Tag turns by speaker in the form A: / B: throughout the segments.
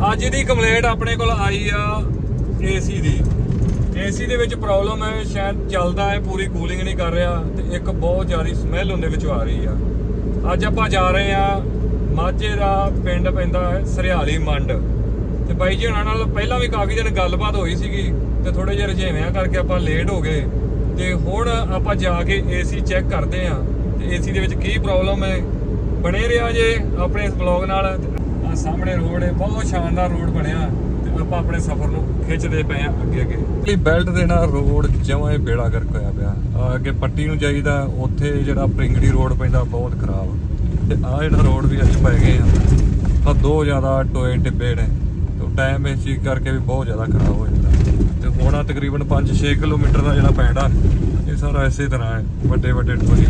A: ਅੱਜ ਦੀ ਕੰਪਲੇਂਟ ਆਪਣੇ ਕੋਲ ਆਈ ਆ ਏਸੀ ਦੀ। ਏਸੀ ਦੇ ਵਿੱਚ ਪ੍ਰੋਬਲਮ ਹੈ, ਸ਼ਾਇਦ ਚੱਲਦਾ ਹੈ, ਪੂਰੀ ਕੂਲਿੰਗ ਨਹੀਂ ਕਰ ਰਿਹਾ ਤੇ ਇੱਕ ਬਹੁਤ ਜ਼ਿਆਦਾ ਸਮੈਲ ਉਹਦੇ ਵਿੱਚੋਂ ਆ ਰਹੀ ਆ। ਅੱਜ ਆਪਾਂ ਜਾ ਰਹੇ ਆ ਮਾਝੇ ਦਾ ਪਿੰਡ ਪੈਂਦਾ ਹੈ, ਸਰਿਆਲੀ ਮੰਡ। ਤੇ ਬਾਈ ਜੀ ਉਹਨਾਂ ਨਾਲ ਪਹਿਲਾਂ ਵੀ ਕਾਫੀ ਦਿਨ ਗੱਲਬਾਤ ਹੋਈ ਸੀਗੀ ਤੇ ਥੋੜੇ ਜਿਹਾ ਰੁਝੇਵਿਆਂ ਕਰਕੇ ਆਪਾਂ ਲੇਟ ਹੋ ਗਏ। ਤੇ ਹੁਣ ਆਪਾਂ ਜਾ ਕੇ ਏਸੀ ਚੈੱਕ ਕਰਦੇ ਆ ਤੇ ਏਸੀ ਦੇ ਵਿੱਚ ਕੀ ਪ੍ਰੋਬਲਮ ਹੈ, ਬਣੇ ਰਿਹਾ ਜੇ ਆਪਣੇ ਇਸ ਬਲੌਗ ਨਾਲ। ਸਾਹਮਣੇ ਰੋਡ ਹੈ, ਬਹੁਤ ਸ਼ਾਨਦਾਰ ਰੋਡ ਬਣਿਆ ਤੇ ਆਪਾਂ ਆਪਣੇ ਸਫ਼ਰ ਨੂੰ ਖਿੱਚਦੇ ਪਏ ਆ ਅੱਗੇ ਅੱਗੇ। ਇਹ ਬੈਲਟ ਦੇ ਨਾਲ ਰੋਡ ਜਮਾਂ ਹੀ ਬੇੜਾ ਗਰਕ ਹੋਇਆ ਪਿਆ। ਆ ਅੱਗੇ ਪੱਟੀ ਨੂੰ ਜਾਈਦਾ ਉੱਥੇ ਜਿਹੜਾ ਪ੍ਰਿੰਗੜੀ ਰੋਡ ਪੈਂਦਾ ਬਹੁਤ ਖਰਾਬ। ਤੇ ਆ ਜਿਹੜਾ ਰੋਡ ਵੀ ਅੱਜ ਪੈ ਗਏ ਆ ਆ ਦੋ ਜ਼ਿਆਦਾ ਟੋਏ ਟਿੱਬੇ ਨੇ। ਤੇ ਟਾਈਮ ਇਸ ਚੀਜ਼ ਕਰਕੇ ਵੀ ਬਹੁਤ ਜ਼ਿਆਦਾ ਖਰਾਬ ਹੋ ਜਾਂਦਾ। ਤੇ ਹੋਣਾ ਤਕਰੀਬਨ 5-6 ਕਿਲੋਮੀਟਰ ਦਾ ਜਿਹੜਾ ਪੈਂਡਾ ਇਹ ਸਾਰਾ ਇਸੇ ਤਰ੍ਹਾਂ ਹੈ ਵੱਡੇ ਵੱਡੇ ਟੋਏ।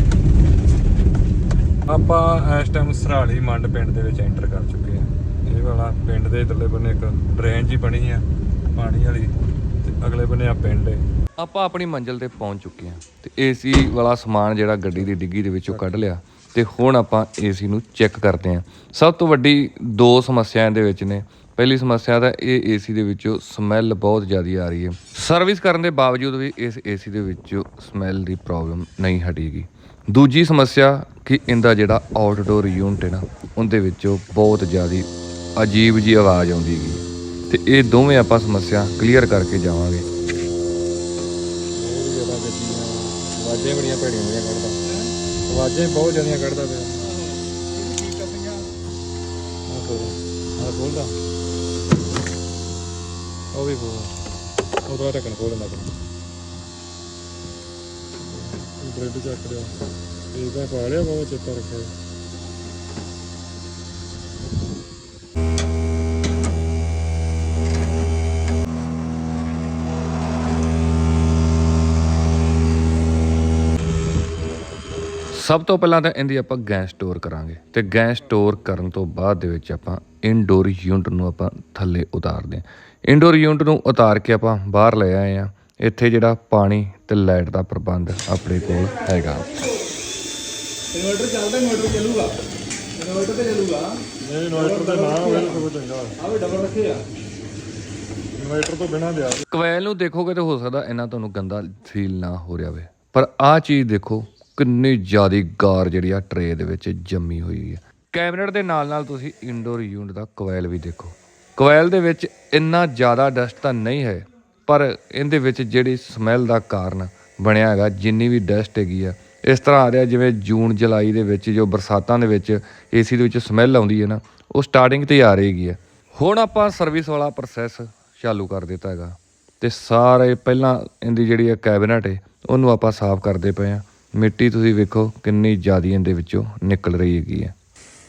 A: ਆਪਾਂ ਇਸ ਟਾਈਮ ਸਰਾਲੀ ਮੰਡ ਪਿੰਡ ਦੇ ਵਿੱਚ ਐਂਟਰ ਕਰ ਚੁੱਕੇ ਆ ਇਹ ਵਾਲਾ ਪਿੰਡ ਦੇ ਇਧਰਲੇ ਬੰਨੇ ਇੱਕ ਡਰੇਨ ਜੀ ਬਣੀ ਆ, ਪਾਣੀ ਵਾਲੀ, ਤੇ ਅਗਲੇ ਬੰਨੇ ਆ ਪਿੰਡ ਹੈ
B: ਆਪਾਂ ਆਪਣੀ ਮੰਜ਼ਿਲ ਤੇ ਪਹੁੰਚ ਚੁੱਕੇ ਹਾਂ ਤੇ ਏਸੀ ਵਾਲਾ ਸਮਾਨ ਜਿਹੜਾ ਗੱਡੀ ਦੀ ਡਿੱਗੀ ਦੇ ਵਿੱਚੋਂ ਕੱਢ ਲਿਆ ਤੇ ਹੁਣ ਆਪਾਂ ਏਸੀ ਨੂੰ ਚੈੱਕ ਕਰਦੇ ਹਾਂ। ਸਭ ਤੋਂ ਵੱਡੀ ਦੋ ਸਮੱਸਿਆ ਇਹਦੇ ਵਿੱਚ ਨੇ। ਪਹਿਲੀ ਸਮੱਸਿਆ ਤਾਂ ਇਹ ਏਸੀ ਦੇ ਵਿੱਚੋਂ ਸਮੈਲ ਬਹੁਤ ਜ਼ਿਆਦਾ ਆ ਰਹੀ ਹੈ। ਸਰਵਿਸ ਕਰਨ ਦੇ ਬਾਵਜੂਦ ਵੀ ਇਸ ਏਸੀ ਦੇ ਵਿੱਚੋਂ ਸਮੈਲ ਦੀ ਪ੍ਰੋਬਲਮ ਨਹੀਂ ਹਟੇਗੀ। ਦੂਜੀ ਸਮੱਸਿਆ ਕਿ ਇਹਦਾ ਜਿਹੜਾ ਆਊਟਡੋਰ ਯੂਨਿਟ ਹੈ ਨਾ, ਉਹਦੇ ਵਿੱਚੋਂ ਬਹੁਤ ਜ਼ਿਆਦਾ ਅਜੀਬ ਜੀ ਆਵਾਜ਼ ਆਉਂਦੀ ਗਈ ਤੇ ਇਹ ਦੋਵੇਂ ਆਪਾਂ ਸਮੱਸਿਆ ਕਲੀਅਰ ਕਰਕੇ ਜਾਵਾਂਗੇ।
A: ਆਵਾਜ਼ਾਂ ਬੜੀਆਂ ਭੈੜੀਆਂ ਬੜੀਆਂ ਕੱਢਦਾ ਆਵਾਜ਼ਾਂ ਬਹੁਤ ਜ਼ਿਆਦੀਆਂ ਕੱਢਦਾ ਪਿਆ। ਆਹ ਖੋਲਦਾ ਉਹ ਵੀ ਖੋਲ। ਉਹਦਾ ਢੱਕਣ ਖੋਲ ਲੈਂਦਾ ਬ੍ਰੈਡ ਚੱਕ ਲਿਆ। ਇਹਦਾ ਪਾ ਲਿਆ ਬਹੁਤ ਚੇਤਾ ਰੱਖਿਆ।
B: ਸਭ ਤੋਂ ਪਹਿਲਾਂ ਤਾਂ ਇਹਦੀ ਆਪਾਂ ਗੈਸ ਸਟੋਰ ਕਰਾਂਗੇ ਤੇ ਗੈਸ ਸਟੋਰ ਕਰਨ ਤੋਂ ਬਾਅਦ ਦੇ ਵਿੱਚ ਆਪਾਂ ਇਨਡੋਰ ਯੂਨਿਟ ਨੂੰ ਆਪਾਂ ਥੱਲੇ ਉਤਾਰਦੇ ਹਾਂ। ਇਨਡੋਰ ਯੂਨਿਟ ਨੂੰ ਉਤਾਰ ਕੇ ਆਪਾਂ ਬਾਹਰ ਲੈ ਆਏ ਆ ਇੱਥੇ ਜਿਹੜਾ ਪਾਣੀ ਤੇ ਲਾਈਟ ਦਾ ਪ੍ਰਬੰਧ ਆਪਣੇ ਕੋਲ ਹੈਗਾ।
C: ਇਨਵਰਟਰ ਚੱਲਦਾ ਇਨਵਰਟਰ ਚੱਲੂਗਾ। ਇਨਵਰਟਰ ਤੇ ਚੱਲੂਗਾ।
A: ਨਹੀਂ ਇਨਵਰਟਰ ਦਾ ਨਾਮ ਹੋਵੇ ਤਾਂ ਸਭ ਚੰਗਾ।
C: ਆ ਵੀ ਡਬਲ ਰੱਖੇ ਆ।
A: ਇਨਵਰਟਰ ਤੋਂ ਬਿਨਾ ਦਿਆ।
B: ਕਵੈਲ ਨੂੰ ਦੇਖੋਗੇ ਤੇ ਹੋ ਸਕਦਾ ਇਹਨਾਂ ਤੁਹਾਨੂੰ ਗੰਦਾ ਫੀਲ ਨਾ ਹੋ ਰਿਹਾ ਹੋਵੇ। ਪਰ ਆਹ ਚੀਜ਼ ਦੇਖੋ ਕਿੰਨੀ ਜ਼ਿਆਦੀ ਗਾਰ ਜਿਹੜੀ ਆ ਟਰੇ ਦੇ ਵਿੱਚ ਜੰਮੀ ਹੋਈ ਹੈ। ਕੈਬਨਟ ਦੇ ਨਾਲ ਨਾਲ ਤੁਸੀਂ ਇਨਡੋਰ ਯੂਨਿਟ ਦਾ ਕਵੈਲ ਵੀ ਦੇਖੋ। ਕਵੈਲ ਦੇ ਵਿੱਚ ਇੰਨਾ ਜ਼ਿਆਦਾ ਡਸਟ ਤਾਂ ਨਹੀਂ ਹੈ ਪਰ ਇਹਦੇ ਵਿੱਚ ਜਿਹੜੀ ਸਮੈਲ ਦਾ ਕਾਰਨ ਬਣਿਆ ਹੈਗਾ, ਜਿੰਨੀ ਵੀ ਡਸਟ ਹੈਗੀ ਆ, ਇਸ ਤਰ੍ਹਾਂ ਆ ਰਿਹਾ ਜਿਵੇਂ ਜੂਨ, ਜੁਲਾਈ ਦੇ ਵਿੱਚ ਜੋ ਬਰਸਾਤਾਂ ਦੇ ਵਿੱਚ ਏਸੀ ਦੇ ਵਿੱਚ ਸਮੈਲ ਆਉਂਦੀ ਹੈ ਨਾ, ਉਹ ਸਟਾਰਟਿੰਗ ਤੇ ਆ ਰਹੀ ਹੈ ਹੁਣ ਆਪਾਂ ਸਰਵਿਸ ਵਾਲਾ ਪ੍ਰੋਸੈਸ ਚਾਲੂ ਕਰ ਦਿੱਤਾ ਹੈਗਾ ਤੇ ਸਾਰੇ ਪਹਿਲਾਂ ਇਹਦੀ ਜਿਹੜੀ ਹੈ ਕੈਬਨਟ ਹੈ, ਉਹਨੂੰ ਆਪਾਂ ਸਾਫ਼ ਕਰਦੇ ਪਏ ਆ ਮਿੱਟੀ ਤੁਸੀਂ ਵੇਖੋ ਕਿੰਨੀ ਜ਼ਿਆਦੀ ਇਹਦੇ ਵਿੱਚੋਂ ਨਿਕਲ ਰਹੀ ਹੈਗੀ ਹੈ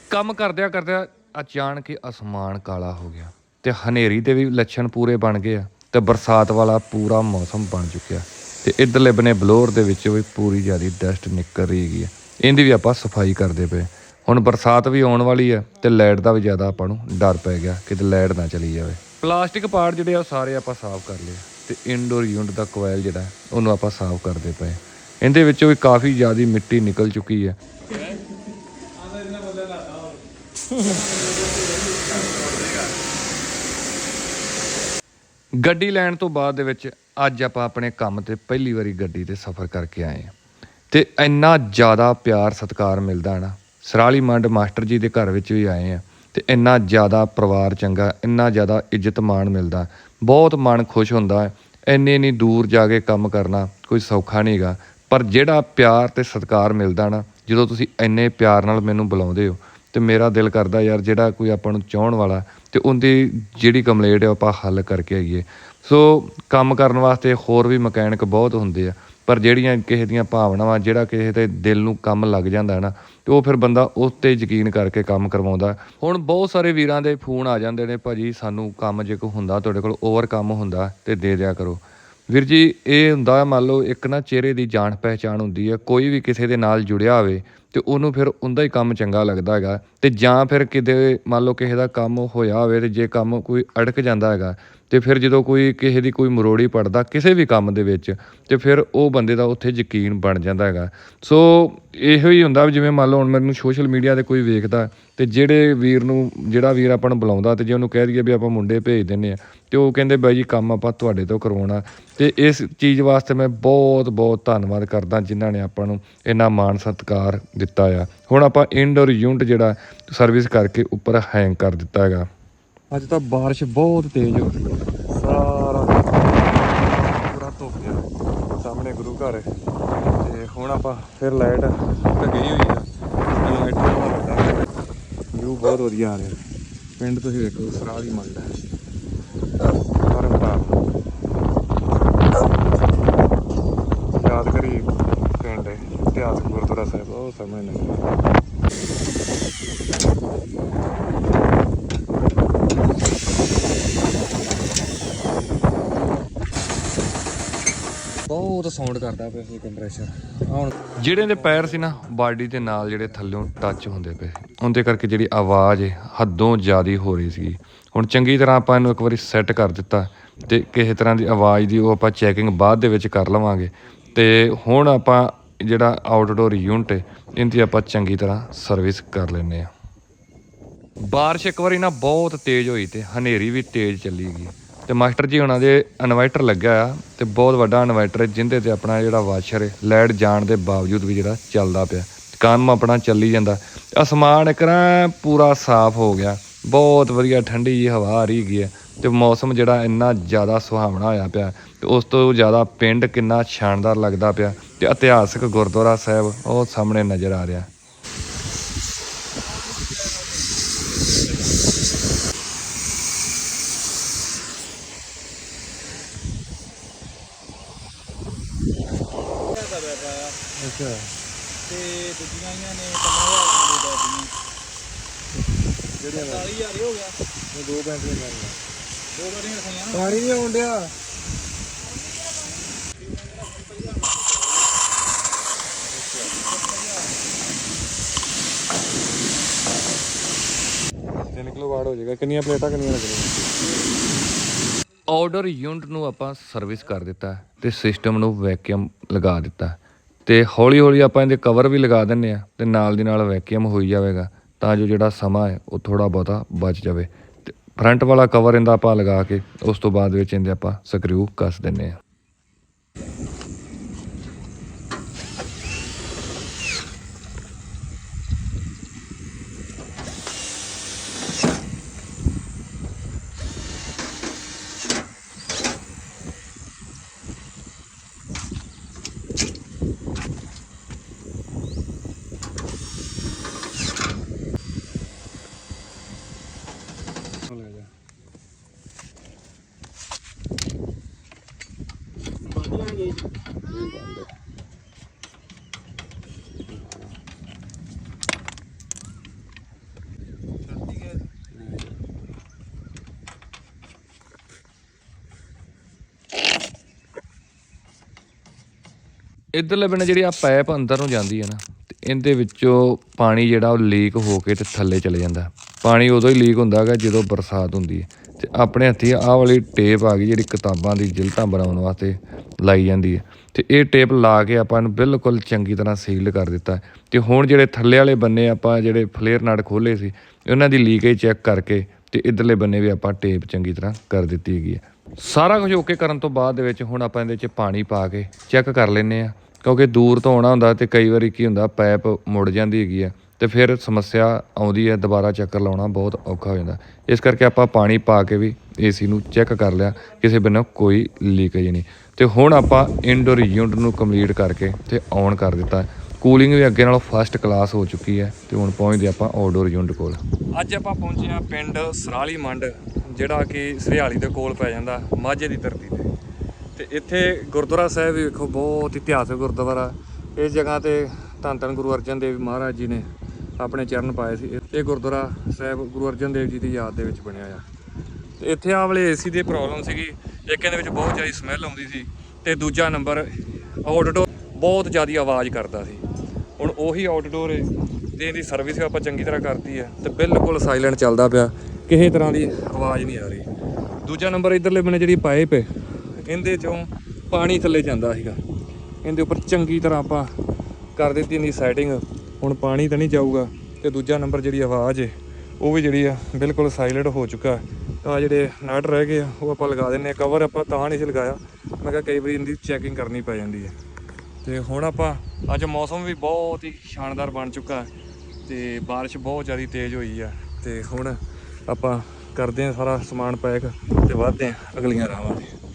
B: ਕੰਮ ਕਰਦਿਆਂ ਕਰਦਿਆਂ ਅਚਾਨਕ ਹੀ ਅਸਮਾਨ ਕਾਲਾ ਹੋ ਗਿਆ ਤੇ ਹਨੇਰੀ ਦੇ ਵੀ ਲੱਛਣ ਪੂਰੇ ਬਣ ਗਏ ਆ। ਤੇ ਬਰਸਾਤ ਵਾਲਾ ਪੂਰਾ ਮੌਸਮ ਬਣ ਚੁੱਕਿਆ ਤੇ ਇਧਰਲੇ ਬਨੇ ਬਲੋਰ ਦੇ ਵਿੱਚ ਵੀ ਪੂਰੀ ਜ਼ਿਆਦੀ ਡਸਟ ਨਿਕਲ ਰਹੀ ਹੈਗੀ ਹੈ। ਇਹਦੀ ਵੀ ਆਪਾਂ ਸਫ਼ਾਈ ਕਰਦੇ ਪਏ ਹੁਣ ਬਰਸਾਤ ਵੀ ਆਉਣ ਵਾਲੀ ਹੈ ਤੇ ਲਾਈਟ ਦਾ ਵੀ ਜ਼ਿਆਦਾ ਆਪਾਂ ਨੂੰ ਡਰ ਪੈ ਗਿਆ ਕਿਤੇ ਲਾਈਟ ਨਾ ਚਲੀ ਜਾਵੇ। ਪਲਾਸਟਿਕ ਪਾਰਟ ਜਿਹੜੇ ਆ, ਉਹ ਸਾਰੇ ਆਪਾਂ ਸਾਫ਼ ਕਰ ਲਏ। ਤੇ ਇਨਡੋਰ ਯੂਨਿਟ ਦਾ ਕੋਇਲ ਜਿਹੜਾ ਉਹਨੂੰ ਆਪਾਂ ਸਾਫ਼ ਕਰਦੇ ਪਏ ਇਹਦੇ ਵਿੱਚੋਂ ਵੀ ਕਾਫੀ ਜ਼ਿਆਦੀ ਮਿੱਟੀ ਨਿਕਲ ਚੁੱਕੀ ਹੈ। ਗੱਡੀ ਲੈਣ ਤੋਂ ਬਾਅਦ ਦੇ ਵਿੱਚ ਅੱਜ ਆਪਾਂ ਆਪਣੇ ਕੰਮ ਤੇ ਪਹਿਲੀ ਵਾਰੀ ਗੱਡੀ ਤੇ ਸਫ਼ਰ ਕਰਕੇ ਆਏ ਹਾਂ। ਤੇ ਇੰਨਾ ਜ਼ਿਆਦਾ ਪਿਆਰ, ਸਤਿਕਾਰ ਮਿਲਦਾ ਹੈ ਨਾ, ਸਰਾਲੀ ਮੰਡ ਮਾਸਟਰ ਜੀ ਦੇ ਘਰ ਵਿੱਚ ਵੀ ਆਏ ਆ ਤੇ ਇੰਨਾ ਜ਼ਿਆਦਾ ਪਰਿਵਾਰ ਚੰਗਾ, ਇੰਨਾ ਜ਼ਿਆਦਾ ਇੱਜ਼ਤ ਮਾਣ ਮਿਲਦਾ। ਬਹੁਤ ਮਨ ਖੁਸ਼ ਹੁੰਦਾ ਹੈ ਇੰਨੀ ਇੰਨੀ ਦੂਰ ਜਾ ਕੇ ਕੰਮ ਕਰਨਾ ਕੋਈ ਸੌਖਾ ਨਹੀਂਗਾ ਪਰ ਜਿਹੜਾ ਪਿਆਰ ਤੇ ਸਤਿਕਾਰ ਮਿਲਦਾ ਨਾ, ਜਦੋਂ ਤੁਸੀਂ ਇੰਨੇ ਪਿਆਰ ਨਾਲ ਮੈਨੂੰ ਬੁਲਾਉਂਦੇ ਹੋ ਤੇ ਮੇਰਾ ਦਿਲ ਕਰਦਾ ਯਾਰ ਜਿਹੜਾ ਕੋਈ ਆਪਾਂ ਨੂੰ ਚਾਹਣ ਵਾਲਾ ਤੇ ਉਹਦੀ ਜਿਹੜੀ ਕੰਪਲੇਂਟ ਹੈ ਉਹ ਆਪਾਂ ਹੱਲ ਕਰਕੇ ਆਈਏ। ਸੋ ਕੰਮ ਕਰਨ ਵਾਸਤੇ ਹੋਰ ਵੀ ਮਕੈਨਿਕ ਬਹੁਤ ਹੁੰਦੇ ਆ, ਪਰ ਜਿਹੜੀਆਂ ਕਿਸੇ ਦੀਆਂ ਭਾਵਨਾਵਾਂ, ਜਿਹੜਾ ਕਿਸੇ ਦੇ ਦਿਲ ਨੂੰ ਕੰਮ ਲੱਗ ਜਾਂਦਾ ਹੈ ਨਾ, ਤੇ ਉਹ ਫਿਰ ਬੰਦਾ ਉਸ ਤੇ ਯਕੀਨ ਕਰਕੇ ਕੰਮ ਕਰਵਾਉਂਦਾ। ਹੁਣ ਬਹੁਤ ਸਾਰੇ ਵੀਰਾਂ ਦੇ ਫੋਨ ਆ ਜਾਂਦੇ ਨੇ, ਭਾਜੀ ਸਾਨੂੰ ਕੰਮ ਜੇ ਕੋਈ ਹੁੰਦਾ, ਤੁਹਾਡੇ ਕੋਲ ਓਵਰ ਕੰਮ ਹੁੰਦਾ, ਤੇ ਦੇ ਦਿਆ ਕਰੋ। ਵੀਰ ਜੀ, ਇਹ ਹੁੰਦਾ ਮੰਨ ਲਓ ਇੱਕ ਨਾ ਚਿਹਰੇ ਦੀ ਜਾਣ ਪਹਿਚਾਣ ਹੁੰਦੀ ਹੈ, ਕੋਈ ਵੀ ਕਿਸੇ ਦੇ ਨਾਲ ਜੁੜਿਆ ਹੋਵੇ ਤੇ ਉਹਨੂੰ ਫਿਰ ਉਹਦਾ ਹੀ ਕੰਮ ਚੰਗਾ ਲੱਗਦਾ ਹੈਗਾ ਤੇ ਜਾਂ ਫਿਰ ਕਿਤੇ ਮੰਨ ਲਓ ਕਿਸੇ ਦਾ ਕੰਮ ਹੋਇਆ ਹੋਵੇ ਤੇ ਜੇ ਕੰਮ ਕੋਈ ਅੜਕ ਜਾਂਦਾ ਹੈਗਾ ਅਤੇ ਫਿਰ ਜਦੋਂ ਕੋਈ ਕਿਸੇ ਦੀ ਕੋਈ ਮਰੋੜੀ ਪੜਦਾ ਕਿਸੇ ਵੀ ਕੰਮ ਦੇ ਵਿੱਚ, ਤੇ ਫਿਰ ਉਹ ਬੰਦੇ ਦਾ ਉੱਥੇ ਯਕੀਨ ਬਣ ਜਾਂਦਾ ਹੈਗਾ। ਸੋ ਇਹੋ ਹੀ ਹੁੰਦਾ ਵੀ ਜਿਵੇਂ ਮੰਨ ਲਓ ਹੁਣ ਮੈਨੂੰ ਸੋਸ਼ਲ ਮੀਡੀਆ ਤੇ ਕੋਈ ਵੇਖਦਾ ਤੇ ਜਿਹੜੇ ਵੀਰ ਨੂੰ, ਜਿਹੜਾ ਵੀਰ ਆਪਾਂ ਨੂੰ ਬੁਲਾਉਂਦਾ ਤੇ ਜੇ ਉਹਨੂੰ ਕਹਿ ਦਈਏ ਵੀ ਆਪਾਂ ਮੁੰਡੇ ਭੇਜ ਦਿੰਨੇ ਆ, ਤੇ ਉਹ ਕਹਿੰਦੇ ਬਾਈ ਜੀ ਕੰਮ ਆਪਾਂ ਤੁਹਾਡੇ ਤੋਂ ਕਰਵਾਉਣਾ। ਤੇ ਇਸ ਚੀਜ਼ ਵਾਸਤੇ ਮੈਂ ਬਹੁਤ ਬਹੁਤ ਧੰਨਵਾਦ ਕਰਦਾ ਜਿਨ੍ਹਾਂ ਨੇ ਆਪਾਂ ਨੂੰ ਇੰਨਾ ਮਾਣ ਸਤਿਕਾਰ ਦਿੱਤਾ ਆ। ਹੁਣ ਆਪਾਂ ਇਨਡੋਰ ਯੂਨਿਟ ਜਿਹੜਾ ਸਰਵਿਸ ਕਰਕੇ ਉੱਪਰ ਹੈਂਗ ਕਰ ਦਿੱਤਾ ਹੈਗਾ। ਅੱਜ ਤਾਂ ਬਾਰਿਸ਼ ਬਹੁਤ ਤੇਜ਼ ਹੋ ਰਹੀ ਹੈ। ਸਾਰਾ ਪੂਰਾ ਧੁੱਪ ਗਿਆ ਸਾਹਮਣੇ ਗੁਰੂ ਘਰ ਹੈ। ਤੇ ਹੁਣ ਆਪਾਂ ਫਿਰ ਲਾਈਟ ਤਾਂ ਗਈ ਹੋਈ ਆ। ਇਨਵਰਟਰ ਨਾਲ ਲੱਗਾ। ਵਿਊ ਬਹੁਤ ਵਧੀਆ ਆ ਰਿਹਾ। ਪਿੰਡ ਤੁਸੀਂ ਵੇਖੋ, ਸਰਾਲੀ ਮੰਡ ਹੈ। ਤਰਨਤਾਰਨ ਯਾਦ ਕਰੀ ਪਿੰਡ ਹੈ। ਗੁਰਦੁਆਰਾ ਸਾਹਿਬ, ਉਹ ਸਾਹਮਣੇ ਨਜ਼ਰ ਬਹੁਤ ਸਾਊਂਡ ਕਰਦਾ ਪਿਆ ਸੀ ਕੰਪਰੈਸ਼ਰ ਹੁਣ ਜਿਹੜੇ ਦੇ ਪੈਰ ਸੀ ਨਾ, ਬਾਡੀ ਦੇ ਨਾਲ ਜਿਹੜੇ ਥੱਲੋਂ ਟੱਚ ਹੁੰਦੇ ਪਏ ਉਹਦੇ ਕਰਕੇ ਜਿਹੜੀ ਆਵਾਜ਼ ਹੈ, ਹੱਦੋਂ ਜ਼ਿਆਦੀ ਹੋ ਰਹੀ ਸੀ ਹੁਣ ਚੰਗੀ ਤਰ੍ਹਾਂ ਆਪਾਂ ਇਹਨੂੰ ਇੱਕ ਵਾਰੀ ਸੈੱਟ ਕਰ ਦਿੱਤਾ ਤੇ ਕਿਸੇ ਤਰ੍ਹਾਂ ਦੀ ਆਵਾਜ਼ ਦੀ ਉਹ ਆਪਾਂ ਚੈਕਿੰਗ ਬਾਅਦ ਦੇ ਵਿੱਚ ਕਰ ਲਵਾਂਗੇ। ਤੇ ਹੁਣ ਆਪਾਂ ਜਿਹੜਾ ਆਊਟਡੋਰ ਯੂਨਿਟ ਹੈ, ਇਹਦੀ ਆਪਾਂ ਚੰਗੀ ਤਰ੍ਹਾਂ ਸਰਵਿਸ ਕਰ ਲੈਨੇ ਆ ਬਾਰਿਸ਼ ਇੱਕ ਵਾਰੀ ਨਾ ਬਹੁਤ ਤੇਜ਼ ਹੋਈ ਤੇ ਹਨੇਰੀ ਵੀ ਤੇਜ਼ ਚੱਲੀ ਗਈ। ਤੇ ਮਾਸਟਰ ਜੀ ਹੁਣਾਂ ਦੇ ਇਨਵਰਟਰ ਲੱਗਾ ਆ ਤੇ ਬਹੁਤ ਵੱਡਾ ਇਨਵਰਟਰ ਹੈ, ਜਿੰਦੇ ਤੇ ਆਪਣਾ ਜਿਹੜਾ ਵਾਸ਼ਰ ਹੈ ਲਾਈਟ ਜਾਣ ਦੇ ਬਾਵਜੂਦ ਵੀ ਜਿਹੜਾ ਚੱਲਦਾ ਪਿਆ। ਕੰਮ ਆਪਣਾ ਚੱਲੀ ਜਾਂਦਾ। ਅਸਮਾਨ ਇੱਕ ਨਾ ਪੂਰਾ ਸਾਫ਼ ਹੋ ਗਿਆ। ਬਹੁਤ ਵਧੀਆ ਠੰਡੀ ਜੀ ਹਵਾ ਆ ਰਹੀ ਗਈ ਹੈ ਤੇ ਮੌਸਮ ਜਿਹੜਾ ਇੰਨਾ ਜ਼ਿਆਦਾ ਸੁਹਾਵਣਾ ਹੋਇਆ ਪਿਆ ਤੇ ਉਸ ਤੋਂ ਜ਼ਿਆਦਾ ਪਿੰਡ ਕਿੰਨਾ ਸ਼ਾਨਦਾਰ ਲੱਗਦਾ ਪਿਆ ਤੇ ਇਤਿਹਾਸਕ ਗੁਰਦੁਆਰਾ ਸਾਹਿਬ ਉਹ ਸਾਹਮਣੇ ਨਜ਼ਰ ਆ ਰਿਹਾ। ਅੱਛਾ।
C: ਤੇ ਦੂਜੀਆਂ ਆਈਆਂ ਨੇ 15000 ਦੇ ਬੈਟਰੀਆਂ
B: ਜਿਹੜੀਆਂ
C: 40000 ਹੀ ਹੋ ਗਿਆ।
B: ਦੋ ਬੈਟਰੀਆਂ ਲਾਈਆਂ
C: ਦੋ ਬੈਟਰੀਆਂ ਰਖਾਈਆਂ
B: ਪਾਣੀ ਨਹੀਂ ਆਉਣ ਡਿਆ। ਤਿੰਨ ਕਿਲੋ ਵਾਟ ਹੋ ਜਾਏਗਾ। ਕਿੰਨੀਆਂ ਪਲੇਟਾਂ ਕਿੰਨੀਆਂ ਲੱਗਣੀਆਂ? ਆਰਡਰ ਯੂਨਿਟ ਨੂੰ ਆਪਾਂ ਸਰਵਿਸ ਕਰ ਦਿੱਤਾ ਤੇ ਸਿਸਟਮ ਨੂੰ ਵੈਕਿਊਮ ਲਗਾ ਦਿੱਤਾ। ਤੇ ਹੌਲੀ ਹੌਲੀ ਆਪਾਂ ਇਹਦੇ ਕਵਰ ਵੀ ਲਗਾ ਦਿੰਨੇ ਆ ਤੇ ਨਾਲ ਦੀ ਨਾਲ ਵੈਕਿਊਮ ਹੋਈ ਜਾਵੇਗਾ, ਤਾਂ ਜੋ ਜਿਹੜਾ ਸਮਾਂ ਹੈ ਉਹ ਥੋੜਾ ਬਹੁਤਾ ਬਚ ਜਾਵੇ। ਤੇ ਫਰੰਟ ਵਾਲਾ ਕਵਰ ਇਹਦਾ ਆਪਾਂ ਲਗਾ ਕੇ ਉਸ ਤੋਂ ਬਾਅਦ ਵਿੱਚ ਇਹਦੇ ਆਪਾਂ ਸਕਰੂ ਕੱਸ ਦਿੰਨੇ ਆ ਇਧਰਲੇ ਬੰਨੇ ਜਿਹੜੀ ਆ ਪਾਈਪ ਅੰਦਰ ਨੂੰ ਜਾਂਦੀ ਹੈ ਨਾ, ਤੇ ਇਹਦੇ ਵਿੱਚੋਂ ਪਾਣੀ ਜਿਹੜਾ ਉਹ ਲੀਕ ਹੋ ਕੇ ਤੇ ਥੱਲੇ ਚਲੇ ਜਾਂਦਾ। ਪਾਣੀ ਉਦੋਂ ਹੀ ਲੀਕ ਹੁੰਦਾ ਹੈਗਾ ਜਦੋਂ ਬਰਸਾਤ ਹੁੰਦੀ ਹੈ। ਤੇ ਆਪਣੇ ਹੱਥੀ ਆਹ ਵਾਲੀ ਟੇਪ ਆ ਗਈ ਜਿਹੜੀ ਕਿਤਾਬਾਂ ਦੀ ਜਿਲਤਾਂ ਬਣਾਉਣ ਵਾਸਤੇ। ਲਾਈ ਜਾਂਦੀ ਹੈ। ਤੇ ਇਹ ਟੇਪ ਲਾ ਕੇ ਆਪਾਂ ਨੂੰ ਬਿਲਕੁਲ ਚੰਗੀ ਤਰ੍ਹਾਂ ਸੀਲ ਕਰ ਦਿੱਤਾ ਤੇ ਹੁਣ ਜਿਹੜੇ ਥੱਲੇ ਵਾਲੇ ਬੰਨੇ ਆਪਾਂ ਜਿਹੜੇ ਫਲੇਅਰ ਨਟ ਖੋਲੇ ਸੀ, ਉਹਨਾਂ ਦੀ ਲੀਕੇਜ ਚੈੱਕ ਕਰਕੇ ਤੇ ਇਧਰਲੇ ਬੰਨੇ ਵੀ ਆਪਾਂ ਟੇਪ ਚੰਗੀ ਤਰ੍ਹਾਂ ਕਰ ਦਿੱਤੀ ਹੈਗੀ ਹੈ। ਸਾਰਾ ਕੁਝ ਓਕੇ ਕਰਨ ਤੋਂ ਬਾਅਦ ਦੇ ਵਿੱਚ ਹੁਣ ਆਪਾਂ ਇਹਦੇ 'ਚ ਪਾਣੀ ਪਾ ਕੇ ਚੈੱਕ ਕਰ ਲੈਨੇ ਆ ਕਿਉਂਕਿ ਦੂਰ ਤੋਂ ਆਉਣਾ ਹੁੰਦਾ ਤੇ ਕਈ ਵਾਰੀ ਕੀ ਹੁੰਦਾ ਪਾਈਪ ਮੁੜ ਜਾਂਦੀ ਹੈਗੀ ਆ ਤੇ ਫਿਰ ਸਮੱਸਿਆ ਆਉਂਦੀ ਹੈ, ਦੁਬਾਰਾ ਚੱਕਰ ਲਾਉਣਾ ਬਹੁਤ ਔਖਾ ਹੋ ਜਾਂਦਾ। ਇਸ ਕਰਕੇ ਆਪਾਂ ਪਾਣੀ ਪਾ ਕੇ ਵੀ ਏਸੀ ਨੂੰ ਚੈੱਕ ਕਰ ਲਿਆ, ਕਿਸੇ ਬਿਨਾਂ ਕੋਈ ਲੀਕੇਜ ਨਹੀਂ। ਤੇ ਹੁਣ ਆਪਾਂ ਇਨਡੋਰ ਯੂਨਿਟ ਨੂੰ ਕੰਪਲੀਟ ਕਰਕੇ ਤੇ ਔਨ ਕਰ ਦਿੱਤਾ। ਕੂਲਿੰਗ ਵੀ ਅੱਗੇ ਨਾਲੋਂ ਫਸਟ ਕਲਾਸ ਹੋ ਚੁੱਕੀ ਹੈ ਤੇ ਹੁਣ ਪਹੁੰਚਦੇ ਆਪਾਂ ਆਊਟਡੋਰ ਯੂਨਿਟ ਕੋਲ।
A: ਅੱਜ ਆਪਾਂ ਪਹੁੰਚੇ ਆ ਪਿੰਡ ਸਰਾਲੀ ਮੰਡ, ਜਿਹੜਾ ਕਿ ਸਰਿਆਲੀ ਦੇ ਕੋਲ ਪੈ ਜਾਂਦਾ, ਮਾਝੇ ਦੀ ਧਰਤੀ ਤੇ। ਤੇ ਇੱਥੇ ਗੁਰਦੁਆਰਾ ਸਾਹਿਬ ਵੀ ਵੇਖੋ, ਬਹੁਤ ਇਤਿਹਾਸਕ ਗੁਰਦੁਆਰਾ। ਇਸ ਜਗ੍ਹਾ ਤੇ ਧੰਨ ਧੰਨ ਗੁਰੂ ਅਰਜਨ ਦੇਵ ਮਹਾਰਾਜ ਜੀ ਨੇ ਆਪਣੇ ਚਰਨ ਪਾਏ ਸੀ। ਇਹ ਗੁਰਦੁਆਰਾ ਸਾਹਿਬ ਗੁਰੂ ਅਰਜਨ ਦੇਵ ਜੀ ਦੀ ਯਾਦ ਦੇ ਵਿੱਚ ਬਣਿਆ ਆ। ਤੇ ਇੱਥੇ ਆ ਵਾਲੇ ਏਸੀ ਦੀ ਪ੍ਰੋਬਲਮ ਸੀਗੀ। ਇੱਕ ਇਹਦੇ ਵਿੱਚ ਬਹੁਤ ਜ਼ਿਆਦਾ ਸਮੈਲ ਆਉਂਦੀ ਸੀ ਤੇ ਦੂਜਾ ਨੰਬਰ ਆਊਟਡੋਰ ਬਹੁਤ ਜ਼ਿਆਦਾ ਆਵਾਜ਼ ਕਰਦਾ ਸੀ।
B: ਹੁਣ ਉਹੀ ਆਊਟਡੋਰ ਹੈ ਤੇ ਇਹਦੀ ਸਰਵਿਸ ਆਪਾਂ ਚੰਗੀ ਤਰ੍ਹਾਂ ਕਰਤੀ ਹੈ ਤੇ ਬਿਲਕੁਲ ਸਾਇਲੈਂਟ ਚੱਲਦਾ ਪਿਆ। ਕਿਸੇ ਤਰ੍ਹਾਂ ਦੀ ਆਵਾਜ਼ ਨਹੀਂ ਆ ਰਹੀ। ਦੂਜਾ ਨੰਬਰ ਇਧਰਲੇ ਬੰਨੇ ਜਿਹੜੀ ਪਾਈਪ ਹੈ ਇਹਦੇ ਚੋਂ ਪਾਣੀ ਥੱਲੇ ਜਾਂਦਾ ਸੀਗਾ। ਇਹਦੇ ਉੱਪਰ ਚੰਗੀ ਤਰ੍ਹਾਂ ਆਪਾਂ ਕਰ ਦਿੱਤੀ ਇਹਦੀ ਸੈਟਿੰਗ ਹੁਣ ਪਾਣੀ ਤਾਂ ਨਹੀਂ ਜਾਊਗਾ ਤੇ ਦੂਜਾ ਨੰਬਰ ਜਿਹੜੀ ਆਵਾਜ਼ ਹੈ ਉਹ ਵੀ ਜਿਹੜੀ ਆ ਬਿਲਕੁਲ ਸਾਇਲੈਂਟ ਹੋ ਚੁੱਕਾ ਤਾਂ ਜਿਹੜੇ ਨਟ ਰਹਿ ਗਏ ਆ ਉਹ ਆਪਾਂ ਲਗਾ ਦਿੰਨੇ ਕਵਰ ਆਪਾਂ ਤਾਂ ਨਹੀਂ ਸੀ ਲਗਾਇਆ ਮੈਂ ਕਿਹਾ ਕਈ ਵਾਰੀ ਇਹਦੀ ਚੈਕਿੰਗ ਕਰਨੀ ਪੈ ਜਾਂਦੀ ਹੈ ਤੇ ਹੁਣ ਆਪਾਂ ਅੱਜ ਮੌਸਮ ਵੀ ਬਹੁਤ ਹੀ ਸ਼ਾਨਦਾਰ ਬਣ ਚੁੱਕਾ ਹੈ ਤੇ بارش ਬਹੁਤ ਜ਼ਿਆਦਾ ਤੇਜ਼ ਹੋਈ ਆ ਤੇ ਹੁਣ ਆਪਾਂ ਕਰਦੇ ਆ ਸਾਰਾ ਸਮਾਨ ਪੈਕ ਤੇ ਵੱਧਦੇ ਆ ਅਗਲੀਆਂ ਰਾਹਾਂ ਤੇ